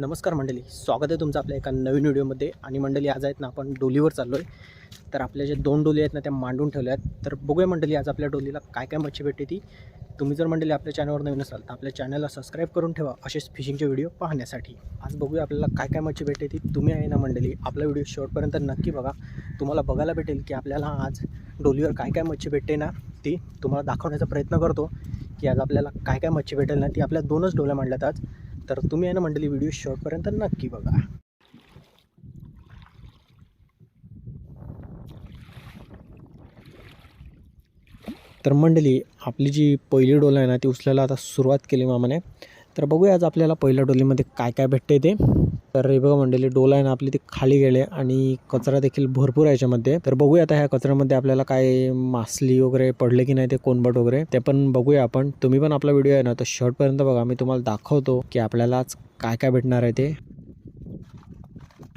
नमस्कार मंडळी स्वागत आहे तुमचं आपल्या एका नवीन व्हिडिओमध्ये. आणि मंडळी आज आहेत ना आपण डोलीवर चाललो आहे तर आपल्या जे दोन डोली आहेत ना त्या मांडून ठेवल्या आहेत तर बघूया मंडळी आज आपल्या डोलीला काय काय मच्छी भेटते ती. तुम्ही जर मंडळी आपल्या चॅनलवर नवीन असाल तर आपल्या चॅनलला सबस्क्राईब करून ठेवा. असेच फिशिंगचे व्हिडिओ पाहण्यासाठी. आज बघूया आपल्याला काय काय मच्छी भेटते ती. तुम्ही आहे ना मंडळी आपला व्हिडिओ शेवटपर्यंत नक्की बघा. तुम्हाला बघायला भेटेल की आपल्याला आज डोलीवर काय काय मच्छी भेटते ना ती तुम्हाला दाखवण्याचा प्रयत्न करतो की आज आपल्याला काय काय मच्छी भेटेल ना ती आपल्या दोनच डोल्या मांडल्यात आज. तर तुम्ही आहे ना मंडळी व्हिडिओ शॉर्टपर्यंत नक्की बघा. तर मंडळी आपली जी पहिली डोल आहे ना ती उचलायला आता सुरुवात केली मामाने. तर बघूया आज आपल्याला पहिल्या डोलीमध्ये काय काय भेटते ते. तर हे बघा मंडळी डोला आहे ना आपली ती खाली गेले आणि कचरा देखील भरपूर आहे याच्यामध्ये. तर बघूया आता ह्या कचऱ्यामध्ये आपल्याला काय मासली वगैरे पडले की नाही ते कोणबट वगैरे ते पण बघूया आपण. तुम्ही पण आपला व्हिडिओ आहे ना तर शर्टपर्यंत बघा. मी तुम्हाला दाखवतो की आपल्याला आज काय काय भेटणार आहे ते.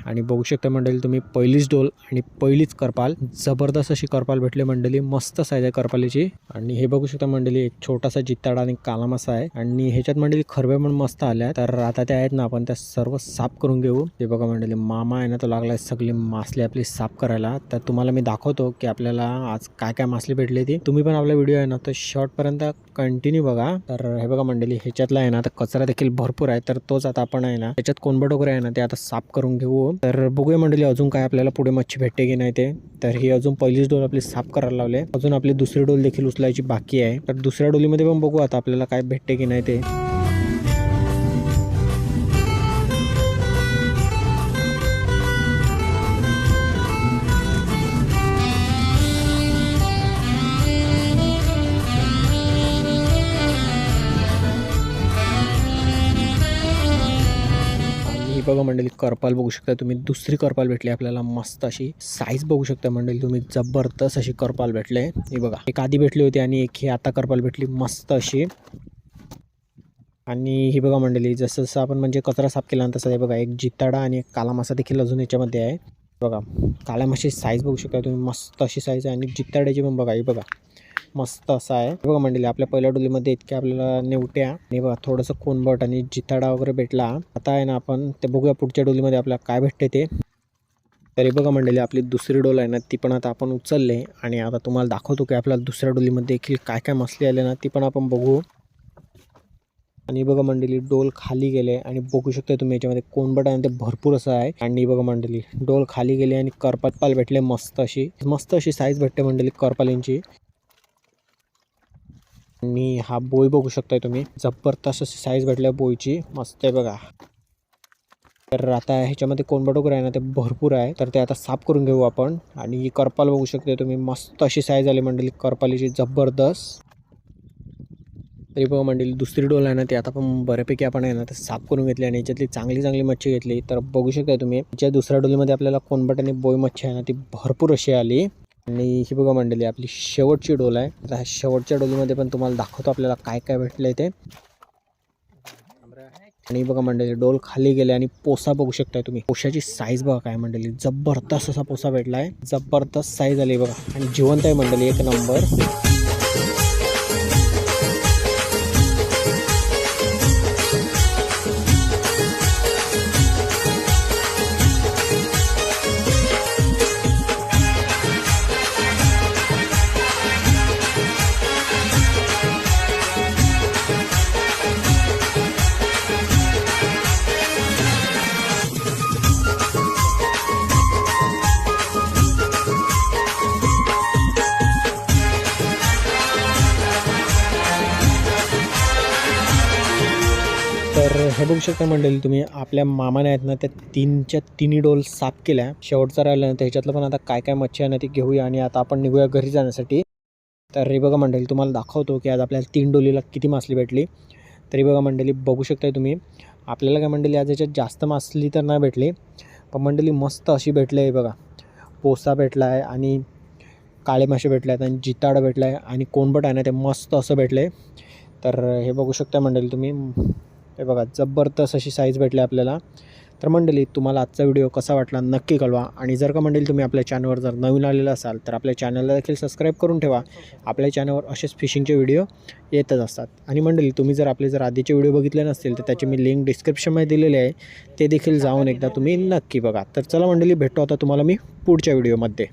आणि बघू शकता मंडळी तुम्ही पहिलीच डोल आणि पहिलीच करपाल. जबरदस्त अशी करपाल भेटली मंडळी मस्त साईज आहे करपालीची. आणि हे बघू शकता मंडळी एक छोटासा जित्ताडा आणि कालामासा आहे. आणि ह्याच्यात मंडळी खरबे पण मस्त आल्या तर आता त्या आहेत ना आपण त्या सर्व साफ करून घेऊ. हे बघा मंडळी मामा आहे ना तो लागलाय सगळी मासली आपली साफ करायला. तर तुम्हाला मी दाखवतो की आपल्याला आज काय काय मासली भेटली ती. तुम्ही पण आपला व्हिडिओ आहे ना तर शॉर्टपर्यंत कंटिन्यू बघा. तर हे बघा मंडळी ह्याच्यातला आहे ना आता कचरा देखील भरपूर आहे. तर तोच आता आपण आहे ना त्याच्यात कोणबट वगैरे आहे ना ते आता साफ करून घेऊ. तर बघूया मंडळी अजून काय आपल्याला पुढे मच्छी भेटते की नाही ते. तर ही अजून पहिलीच डोल आपली साफ करायला लावले अजून आपली दुसरी डोल देखील उचलायची बाकी आहे. तर दुसऱ्या डोलीमध्ये पण बघू आता आपल्याला काय भेटते की नाही ते. ही बघा मंडळी करपाल बघू शकता तुम्ही. दुसरी करपाल भेटली आपल्याला मस्त अशी साईज बघू शकता मंडळी तुम्ही. जबरदस्त अशी करपाल भेटले. ही बघा एक आधी भेटली होती आणि एक ही आता करपाल भेटली. मस्त अशी. आणि ही बघा मंडळी जसं जसं आपण म्हणजे कचरा साफ केला तसं हे बघा एक जिताडा आणि एक काला मासा देखील अजून याच्यामध्ये आहे. बघा काळ्या माशी साईज बघू शकता तुम्ही. मस्त अशी साईज आहे आणि जिताड्याची पण बघा ही बघा. मस्त असं आहे. बघा मंडळी आपल्या पहिल्या डोलीमध्ये इतक्या आपल्याला नेवट्या आणि बघा थोडंसं कोनबट आणि जिताडा वगैरे भेटला. आता आहे ना आपण ते बघूया पुढच्या डोलीमध्ये आपल्याला काय भेटते ते. तरी बघा मंडळी आपली दुसरी डोल आहे ना ती पण आता आपण उचलले आणि आता तुम्हाला दाखवतो की आपल्याला दुसऱ्या डोलीमध्ये देखील काय काय मसले आले ना ती पण आपण बघू. आणि बघा मंडळी डोल खाली गेले आणि बघू शकता तुम्ही याच्यामध्ये कोणबट आहे ते भरपूर असं आहे. आणि बघा मंडळी डोल खाली गेले आणि करपाल भेटले मस्त अशी. मस्त अशी साईज भेटते मंडळी करपालींची. आणि हा बोई बघू शकताय तुम्ही. जबरदस्त अशी साईज भेटल्या बोईची. मस्त आहे बघा. तर आता ह्याच्यामध्ये कोंबडोगर आहे ना ते भरपूर आहे. तर ते आता साफ करून घेऊ आपण. आणि ही करपाल बघू शकते तुम्ही. मस्त अशी साईज आली मंडळी करपालीची जबरदस्त तरी बघा मंडळी दुसरी डोल आहे ना ती आता पण बऱ्यापैकी आपण आहे ना ते साफ करून घेतली आणि याच्यातली चांगली चांगली मच्छी घेतली. तर बघू शकता तुम्ही. ज्या दुसऱ्या डोलीमध्ये आपल्याला कोणबट आणि बोई मच्छी आहे ना ती भरपूर अशी आली. आणि ही बघा मंडळी आपली शेवटची डोल आहे. तर ह्या शेवटच्या डोलीमध्ये पण तुम्हाला दाखवतो आपल्याला काय काय भेटलं ते आणि बघा मंडळी डोल खाली गेले आणि पोसा बघू शकताय तुम्ही. पोशाची साईज बघा काय मंडळी जबरदस्त असा पोसा भेटलाय. जबरदस्त साईज आली बघा. आणि जिवंत आहे मंडळी एक नंबर तर हे बघू शकता मंडळी तुम्ही आपल्या मामाने आहेत ना त्या तीनच्या तिन्ही डोल साफ केल्या. शेवटचा राहिला ना त्याच्यातलं पण आता काय काय मच्छी आहे ना ती घेऊया आणि आता आपण निघूया घरी जाण्यासाठी. तर हे बघा मंडळी तुम्हाला दाखवतो की आज आपल्याला तीन डोलीला किती मासली भेटली. तरी बघा मंडळी बघू शकताय तुम्ही. आपल्याला काय मंडळी आज याच्यात जास्त मासली तर नाही भेटली. पण मंडळी मस्त अशी भेटली आहे बघा. पोसा भेटला आहे आणि काळे मासे भेटले आहेत आणि जिताड भेटला आहे आणि कोणबट आहे ना ते मस्त असं भेटलं आहे तर हे बघू शकता मंडळी तुम्ही. हे बघा जबरदस्त अशी साईज भेटली आपल्याला. तर मंडळी तुम्हाला आजचा व्हिडिओ कसा वाटला नक्की कळवा. आणि जर का मंडळी तुम्ही आपल्या चॅनलवर जर नवीन आलेला असाल तर आपल्या चॅनलला देखील सबस्क्राईब करून ठेवा. आपल्या चॅनलवर असेच फिशिंगचे व्हिडिओ येतच असतात. आणि मंडळी तुम्ही जर आपले जर आधीचे व्हिडिओ बघितले नसतील तर त्याची मी लिंक डिस्क्रिप्शनमध्ये दिलेली आहे. ते देखील जाऊन एकदा तुम्ही नक्की बघा. तर चला मंडळी भेटतो आता तुम्हाला मी पुढच्या व्हिडिओमध्ये